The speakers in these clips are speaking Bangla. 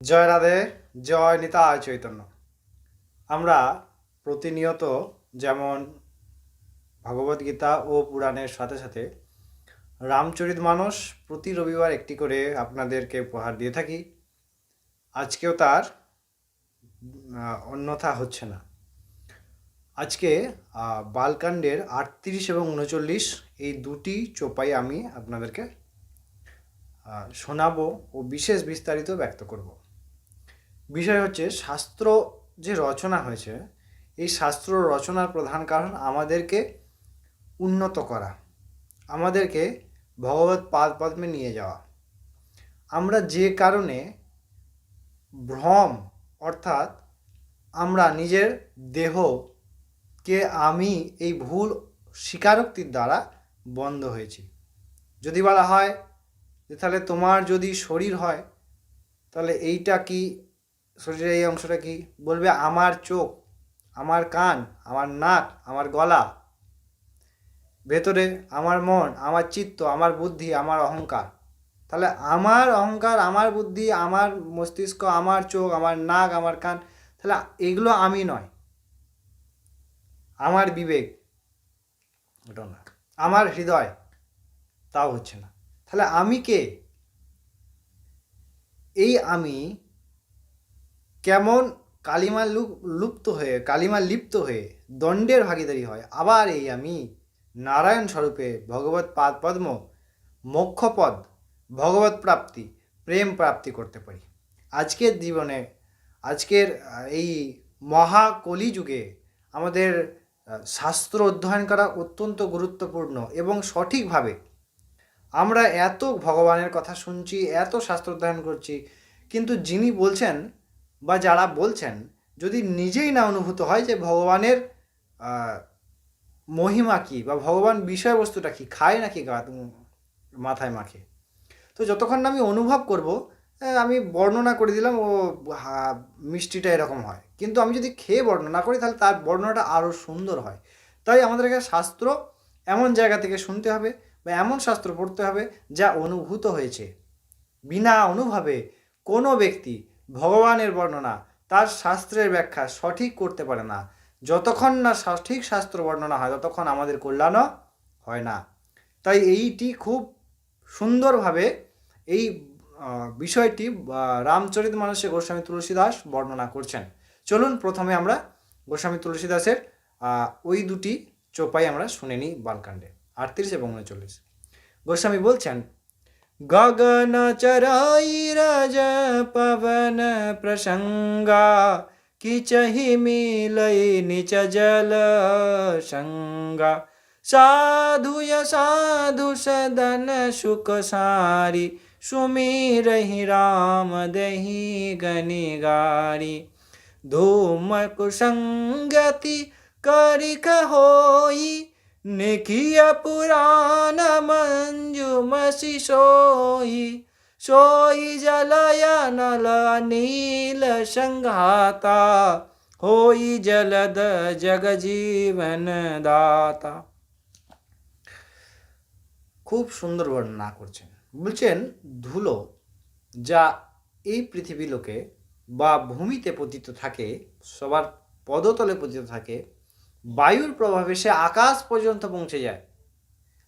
জয় রাধে, জয় নিতায় চৈতন্য। আমরা প্রতিনিয়ত যেমন ভগবদ্গীতা ও পুরাণের সাথে সাথে রামচরিত মানস প্রতি রবিবার একটি করে আপনাদেরকে উপহার দিয়ে থাকি। আজকেও তার অন্যথা হচ্ছে না। আজকে বালকাণ্ডের আটত্রিশ এবং উনচল্লিশ এই দুটি চোপাই আমি আপনাদেরকে শোনাবো ও বিশেষ বিস্তারিত ব্যক্ত করব। বিষয় হচ্ছে শাস্ত্র যে রচনা হয়েছে, এই শাস্ত্র রচনার প্রধান কারণ আমাদেরকে উন্নত করা, আমাদেরকে ভগবত পাদ পদ্মে নিয়ে যাওয়া। আমরা যে কারণে ভ্রম, অর্থাৎ আমরা নিজের দেহকে আমি এই ভুল স্বীকারোক্তির দ্বারা বন্ধ হয়েছি। যদি বলা হয় যে তাহলে তোমার যদি শরীর হয়, তাহলে এইটা কি শরীরের এই অংশটা কি? বলবে আমার চোখ, আমার কান, আমার নাক, আমার গলা। ভেতরে আমার মন, আমার চিত্ত, আমার বুদ্ধি, আমার অহংকার। তাহলে আমার অহংকার, আমার বুদ্ধি, আমার মস্তিষ্ক, আমার চোখ, আমার নাক, আমার কান, তাহলে এগুলো আমি নয়। আমার বিবেক। ওটা না। আমার হৃদয়। তাও হচ্ছে না। তাহলে আমি কে? এই আমি কেমন কালিমা লুপ- লুপ্ত হয়ে কালিমা লিপ্ত হয়ে দণ্ডের ভাগীদারি হয়। আবার এই আমি নারায়ণ স্বরূপে ভগবত পাদ পদ্ম মোক্ষপদ ভগবত প্রাপ্তি, প্রেম প্রাপ্তি করতে পারি। আজকের জীবনে, আজকের এই মহা কলিযুগে আমাদের শাস্ত্র অধ্যয়ন করা অত্যন্ত গুরুত্বপূর্ণ এবং সঠিকভাবে আমরা এত ভগবানের কথা শুনছি, এত শাস্ত্র অধ্যয়ন করছি, কিন্তু যিনি বলছেন বা যারা বলছেন, যদি নিজেই না অনুভূত হয় যে ভগবানের মহিমা কী বা ভগবান বিষয়বস্তুটা কি, খায় নাকি গা মাথায় মাখে? তো যতক্ষণ না আমি অনুভব করব আমি বর্ণনা করে দিলাম, ও মিষ্টিটা এরকম হয়। কিন্তু আমি যদি খেয়ে বর্ণনা করি, তাহলে তার বর্ণনাটা আরও সুন্দর হয়। তাই আমাদেরকে শাস্ত্র এমন জায়গা থেকে শুনতে হবে বা এমন শাস্ত্র পড়তে হবে যা অনুভূত হয়েছে। বিনা অনুভবে কোনো ব্যক্তি ভগবানের বর্ণনা, তার শাস্ত্রের ব্যাখ্যা সঠিক করতে পারে না। যতক্ষণ না সঠিক শাস্ত্র বর্ণনা হয়, ততক্ষণ আমাদের কল্যাণও হয় না। তাই এইটি খুব সুন্দরভাবে এই বিষয়টি রামচরিত মানসে গোস্বামী তুলসীদাস বর্ণনা করছেন। চলুন প্রথমে আমরা গোস্বামী তুলসীদাসের ওই দুটি চোপাই আমরা শুনে নিই বালকাণ্ডে, আটত্রিশ এবং উনচল্লিশ। গোস্বামী বলছেন गगन चरै प्रसङ्गा किचहि मिलै निच जलशङ्गा साधुय साधु सदन सुखसारि सुमिरहि राम दहि गनि गारि। धूमकुसङ्गति करिक कहो निखिय पुराण मंजुमसि सोई सोई जलय नल नील संघाता होई जलद जग जीवन दाता খুব সুন্দর বর্ণনা করছেন বলছেন ধুলো যা এই পৃথিবী লোকে বা ভূমিতে পতিত থাকে সবার পদতলে পতিত থাকে বায়ুর প্রভাবে সে আকাশ পর্যন্ত পৌঁছে যায়।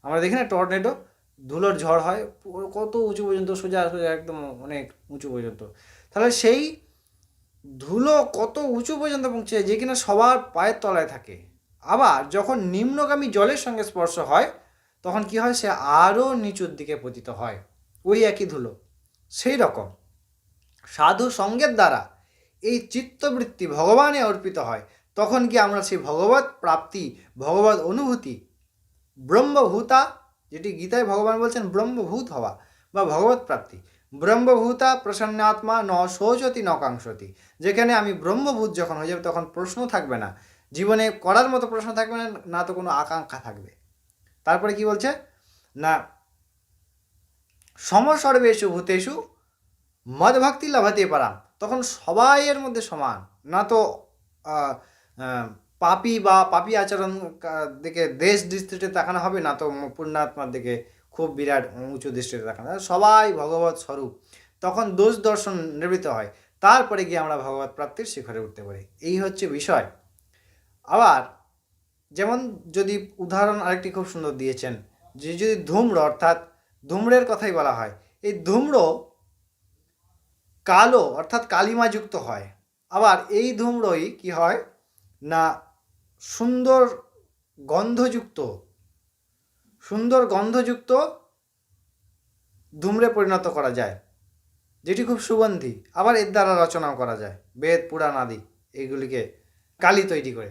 আমরা দেখি না টর্নেডো, ধুলোর ঝড় হয় কত উঁচু পর্যন্ত, সোজা সোজা, একদম অনেক উঁচু পর্যন্ত। তাহলে সেই ধুলো কত উঁচু পর্যন্ত পৌঁছে যায় যে কিনা সবার পায়ের তলায় থাকে। আবার যখন নিম্নগামী জলের সঙ্গে স্পর্শ হয়, তখন কি হয়? সে আরও নিচুর দিকে পতিত হয়। ওই একই ধুলো। সেই রকম। সাধু সঙ্গের দ্বারা এই চিত্তবৃত্তি ভগবানে অর্পিত হয়। তখন কি আমরা সেই ভগবত প্রাপ্তি, ভগবত অনুভূতি, ব্রহ্মভূতা, যেটি গীতায় ভগবান বলছেন ব্রহ্মভূত হওয়া বা ভগবত প্রাপ্তি, ব্রহ্মভূতা প্রসন্নাত্মা ন শোচতি ন কাংসতি যেখানে আমি ব্রহ্মভূত যখন হয়ে যাবে তখন প্রশ্ন থাকবে না। জীবনে করার মতো প্রশ্ন থাকবে না না তো কোনো আকাঙ্ক্ষা থাকবে। তারপরে কি বলছে? না, সমসর্বেষু ভূতেষু, মদভক্তি লাভাতে পারাম। তখন সবাইয়ের মধ্যে সমান। না তো পাপি বা পাপি আচরণ দিকে দেশ দৃষ্টিতে তাকানো হবে না তো পুণ্যাত্মার দিকে খুব বিরাট উঁচু দৃষ্টিতে তাকানো। সবাই ভগবত স্বরূপ। তখন দোষ দর্শন নির্মিত হয়। তারপরে গিয়ে আমরা ভগবত প্রাপ্তির শিখরে উঠতে পারি। এই হচ্ছে বিষয়। আবার যেমন যদি উদাহরণ আরেকটি খুব সুন্দর দিয়েছেন। যে যদি ধূম্র অর্থাৎ ধূম্রের কথাই বলা হয়, এই ধূম্র কালো অর্থাৎ কালিমাযুক্ত হয়। আবার এই ধূম্রই কি হয়? না সুন্দর গন্ধযুক্ত সুন্দর গন্ধযুক্ত ধূম্রে পরিণত করা যায়, যেটি খুব সুগন্ধি। আবার এর দ্বারা রচনাও করা যায়, বেদ, পুরাণ আদি এইগুলিকে কালি তৈরি করে।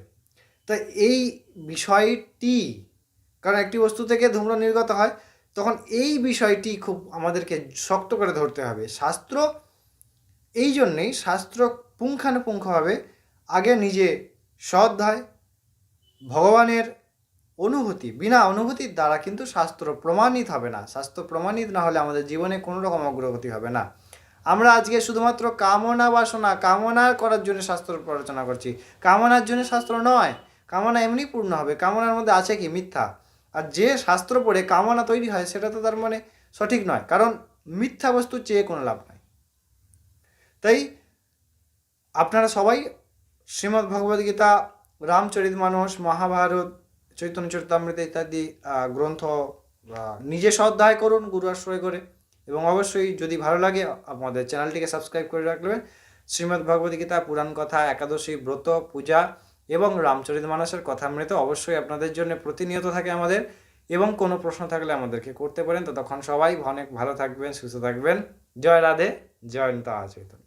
তো এই বিষয়টি, কারণ একটি বস্তু থেকে ধূম্র নির্গত হয়, তখন এই বিষয়টি খুব আমাদেরকে শক্ত করে ধরতে হবে। শাস্ত্র, এই জন্যেই শাস্ত্র পুঙ্খানুপুঙ্খভাবে আগে নিজে সঅধ্যায় ভগবানের অনুভূতি, বিনা অনুভূতির দ্বারা কিন্তু শাস্ত্র প্রমাণিত হবে না। শাস্ত্র প্রমাণিত না হলে আমাদের জীবনে কোনো রকম অগ্রগতি হবে না। আমরা আজকে শুধুমাত্র কামনা বাসনা, কামনা করার জন্য শাস্ত্র রচনা করছি। কামনার জন্য শাস্ত্র নয়, কামনা এমনি পূর্ণ হবে। কামনার মধ্যে আছে কি? মিথ্যা। আর যে শাস্ত্র পড়ে কামনা তৈরি হয়, সেটা তো তার মানে সঠিক নয়। কারণ মিথ্যা বস্তু চেয়ে কোনো লাভ নাই। তাই আপনারা সবাই শ্রীমদ্ ভগবদ্গীতা রামচরিত মানস মহাভারত চৈতন্য চরিতামৃত ইত্যাদি গ্রন্থ নিজে অধ্যায় করুন, গুরু আশ্রয় করে। এবং অবশ্যই যদি ভালো লাগে, আমাদের চ্যানেলটিকে সাবস্ক্রাইব করে রাখবেন শ্রীমদ্ ভগবদ্গীতা পুরাণ কথা, একাদশী, ব্রত, পূজা এবং রামচরিত মানসের কথামৃত অবশ্যই আপনাদের জন্য প্রতিনিয়ত থাকে আমাদের। এবং কোনো প্রশ্ন থাকলে আমাদেরকে করতে পারেন। ততক্ষণ সবাই অনেক ভালো থাকবেন, সুস্থ থাকবেন। জয় রাধে, জয় নিতা চৈতন্য।